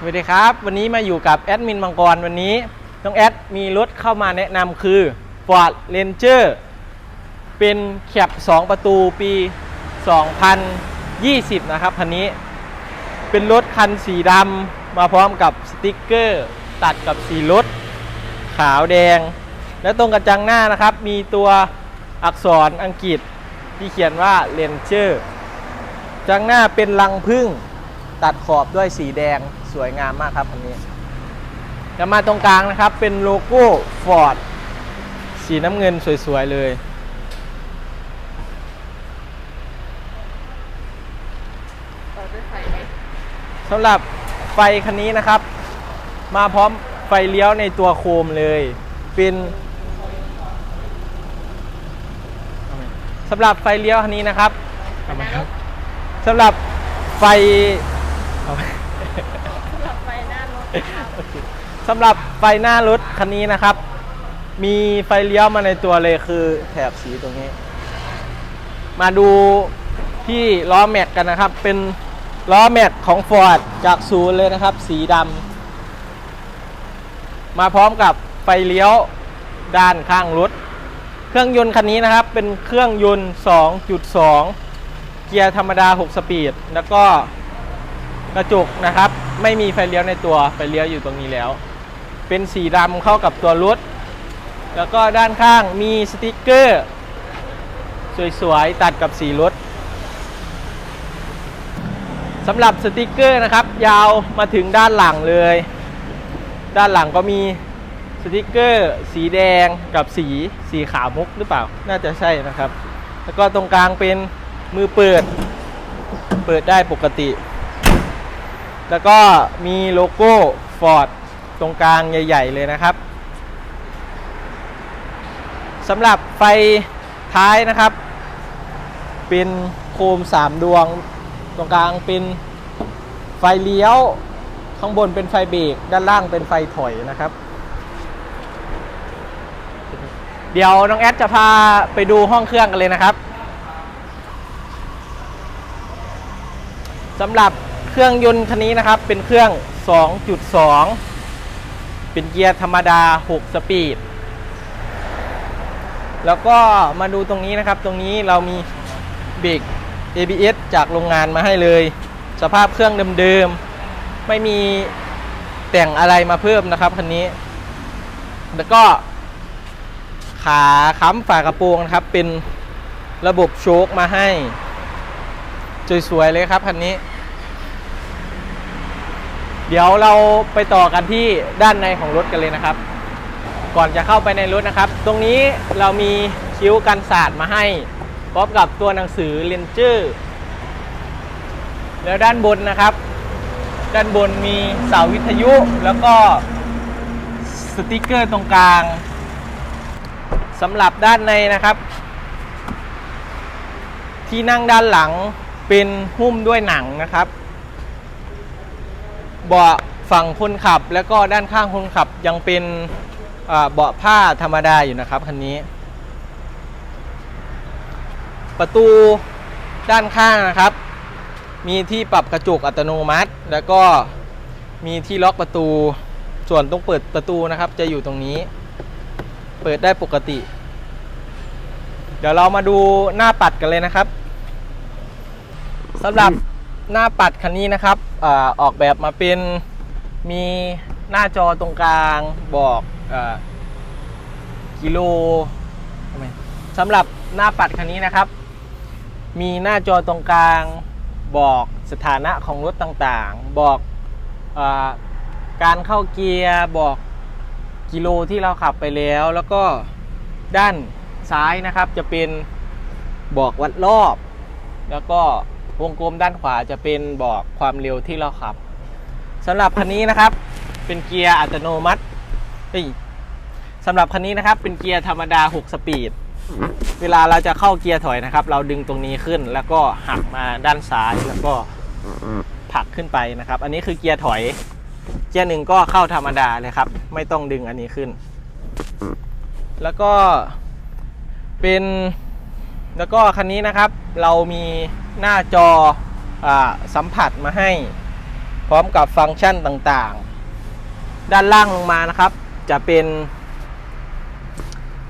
สวัสดีครับ วันนี้มาอยู่กับแอดมินมังกรวันนี้น้องแอดมีรถเข้ามาแนะนำคือ Ford Ranger เป็นแคป2ประตูปี 2020 นะครับคันนี้ เป็นรถคันสีดำมาพร้อมกับสติกเกอร์ ตัดกับสีรถ ขาวแดง และตรงกระจังหน้านะครับ มีตัวอักษรอังกฤษที่เขียนว่า Ranger จังหน้าเป็นรังพึ่ง ตัดขอบด้วยสีแดงสวยงามมากครับอันนี้จะมาตรงกลางนะครับเป็นโลโก้ Ford สีน้ำเงินสวยๆเลยต่อด้วยไฟไหมสำหรับไฟคันนี้นะครับ มาพร้อมไฟเลี้ยวในตัวโคมเลย เป็นสำหรับไฟเลี้ยวคันนี้นะครับสำหรับสำ หรับไฟไฟหน้ารถครับสำหรับไฟหน้ารถคันนี้นะครับ มีไฟเลี้ยวมาในตัวเลยคือแถบสีตรงนี้ มาดูที่ล้อแม็กกันนะครับ เป็นล้อแม็กของ Ford จากศูนย์เลยนะครับ สีดำมาพร้อมกับไฟเลี้ยวด้านข้างรถ เครื่องยนต์คันนี้นะครับ เป็นเครื่องยนต์ 2.2 เกียร์ธรรมดา 6 สปีด แล้วก็ กระจกนะครับ ไม่มีไฟเลี้ยวในตัวไฟเลี้ยวอยู่ตรงนี้แล้ว เป็นสีดำเข้ากับตัวรถ แล้วก็ด้านข้างมีสติกเกอร์ สวยๆ ตัดกับสีรถสำหรับสติกเกอร์นะครับ ยาวมาถึงด้านหลังเลย ด้านหลังก็มีสติกเกอร์สีแดงกับสีสีขาวมุกหรือเปล่า น่าจะใช่นะครับ แล้วก็ตรงกลางเป็นมือเปิด เปิดได้ปกติ แล้วก็มีโลโก้ Ford ตรงกลางใหญ่ ๆ เลยนะครับสำหรับไฟท้ายนะครับ เป็นโคม 3 ดวง ตรงกลางเป็นไฟเลี้ยว ข้างบนเป็นไฟเบรกด้านล่างเป็นไฟถอยนะครับ เดี๋ยวน้องแอดจะพาไปดูห้องเครื่องกันเลยนะครับสำหรับ เครื่องยนต์คันนี้นะครับเป็นเครื่อง 2.2 เป็นเกียร์ธรรมดา 6 สปีด แล้วก็มาดูตรงนี้นะครับ ตรงนี้เรามีเบรก ABS จากโรงงานมาให้เลย สภาพเครื่องเดิมๆ ไม่มีแต่งอะไรมาเพิ่มนะครับคันนี้ แล้วก็ขาค้ำฝากระโปรงนะครับ เป็นระบบโชคมาให้ สวยๆเลยครับคันนี้ เดี๋ยวเราไปต่อกันที่ด้านในของรถกันเลยนะครับ ก่อนจะเข้าไปในรถนะครับ ตรงนี้เรามีคิ้วกันศาสตร์มาให้พร้อมกับตัวหนังสือเลนเจอร์แล้วด้านบนนะครับ ด้านบนมีเสาวิทยุแล้วก็สติกเกอร์ตรงกลางสำหรับด้านในนะครับ ที่นั่งด้านหลังเป็นหุ้มด้วยหนังนะครับ เบาะฝั่งคนขับ แล้วก็ด้านข้างคนขับยังเป็นเบาะผ้าธรรมดาอยู่นะครับคันนี้ ประตูด้านข้างนะครับ มีที่ปรับกระจกอัตโนมัติ แล้วก็มีที่ล็อกประตู ส่วนตรงเปิดประตูนะครับ จะอยู่ตรงนี้ เปิดได้ปกติ เดี๋ยวเรามาดูหน้าปัดกันเลยนะครับสำหรับ หน้าปัดคันนี้นะครับอออกแบบมาเป็นมีหน้าจอตรงกลางบอกอกิโลสำหรับหน้าปัดคันนี้นะครับ มีหน้าจอตรงกลางบอกสถานะของรถต่างๆ บอกอการเข้าเกียร์บอกกิโลที่เราขับไปแล้ว แล้วก็ด้านซ้ายนะครับจะเป็นบอกวัดรอบ แล้วก็ วงกลมด้านขวาจะเป็นบอกความเร็วที่เราขับสำหรับคันนี้นะครับ เป็นเกียร์อัตโนมัติสำหรับคันนี้นะครับ เป็นเกียร์ธรรมดา 6 สปีด เวลาเราจะเข้าเกียร์ถอยนะครับ เราดึงตรงนี้ขึ้นแล้วก็หักมาด้านซ้ายแล้วก็ผลักขึ้นไปนะครับ อันนี้คือเกียร์ถอย เกียร์หนึ่งก็เข้าธรรมดาเลยครับ ไม่ต้องดึงอันนี้ขึ้น แล้วก็เป็น แล้วก็คันนี้นะครับ เรามี หน้าจออาสัมผัสมาให้ พร้อมกับฟังก์ชันต่างๆ ด้านล่างลงมานะครับ จะเป็น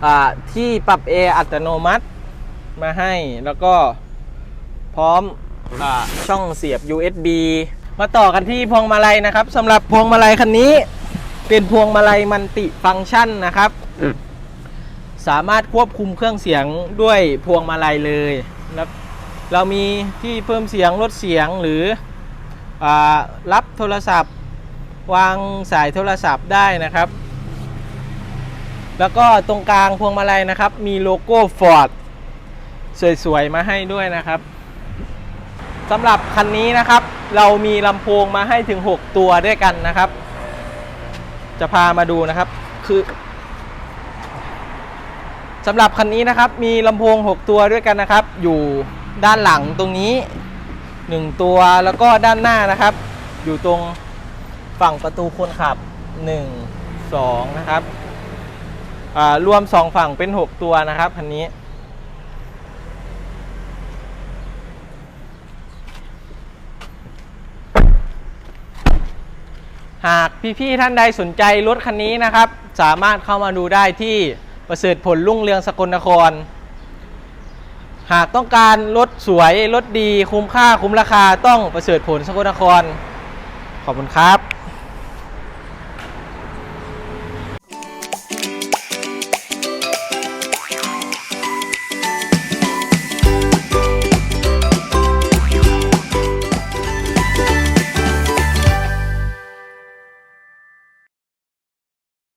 อ่าที่ปรับแอร์อัตโนมัติมาให้ แล้วก็พร้อมอาช่องเสียบ USB มาต่อกันที่พวงมาลัยนะครับสำหรับพวงมาลัยคันนี้ เป็นพวงมาลัยมันติฟังก์ชันนะครับสามารถควบคุมเครื่องเสียงด้วยพวงมาลัยเลย แล้ว เรามีที่เพิ่มเสียงลดเสียงหรืออรับโทรศัพท์ วางสายโทรศัพท์ได้นะครับ แล้วก็ตรงกลางพวงมาลัยนะครับ มีโลโก้ Ford สวยๆ มาให้ด้วยนะครับสำหรับคันนี้นะครับ เรามีลำโพงมาให้ถึง 6 ตัวด้วยกันนะครับ จะพามาดูนะครับคือสำหรับคันนี้นะครับมีลำโพง 6 ตัวด้วยกันนะครับ อยู่ ด้านหลังตรงนี้ 1 ตัวแล้วก็ด้านหน้านะครับ อยู่ตรงฝั่งประตูคนขับ 1 2 นะครับรวม 2 ฝั่งเป็น 6 ตัวนะครับคันนี้ หากพี่ ๆ ท่านใดสนใจรถคันนี้นะครับ สามารถเข้ามาดูได้ที่ประเสริฐผลรุ่งเรืองสกลนคร หากต้องการรถสวยรถดีคุ้มค่าคุ้มราคาต้องประเสริฐผลสกลนคร ขอบคุณครับ